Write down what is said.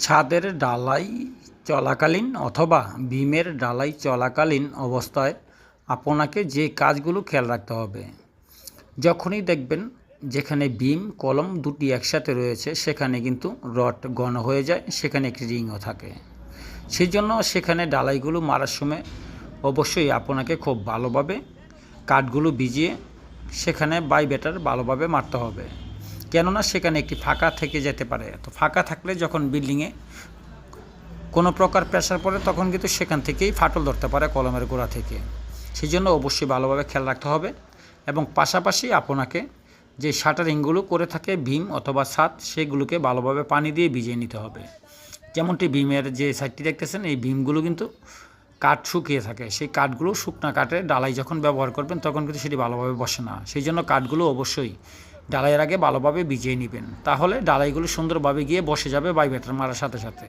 ছাদের ডালাই চলাকালীন অথবা বিমের ডালাই চলাকালীন অবস্থায় আপনাকে যে কাজগুলো খেয়াল রাখতে হবে। যখনই দেখবেন যেখানে বিম, কলম দুটি একসাথে রয়েছে, সেখানে কিন্তু রড ঘন হয়ে যায়, সেখানে একটি রিংও থাকে। সেই জন্য সেখানে ডালাইগুলো মারার সময় অবশ্যই আপনাকে খুব ভালোভাবে কাঠগুলো ভিজিয়ে সেখানে বাই বেটার ভালোভাবে মারতে হবে। কেননা সেখানে একটি ফাঁকা থেকে যেতে পারে। তো ফাঁকা থাকলে যখন বিল্ডিংয়ে কোনো প্রকার প্রেশার পড়ে, তখন কিন্তু সেখান থেকেই ফাটল ধরতে পারে কলমের গোড়া থেকে। সেই জন্য অবশ্যই ভালোভাবে খেয়াল রাখতে হবে এবং পাশাপাশি আপনাকে যে শাটারিংগুলো করে থাকে, ভীম অথবা ছাদ, সেগুলোকে ভালোভাবে পানি দিয়ে ভিজিয়ে নিতে হবে। যেমনটি ভীমের যে সাইডটি দেখতেছেন, এই ভীমগুলো কিন্তু কাঠ শুকিয়ে থাকে। সেই কাঠগুলো শুকনা কাঠে ডালাই যখন ব্যবহার করবেন, তখন কিন্তু সেটি ভালোভাবে বসে না। সেই জন্য কাঠগুলো অবশ্যই ডালাইয়ের আগে ভালোভাবে ভিজিয়ে নেবেন। তাহলে ডালাইগুলো সুন্দরভাবে গিয়ে বসে যাবে বাইবেটার মারার সাথে সাথে।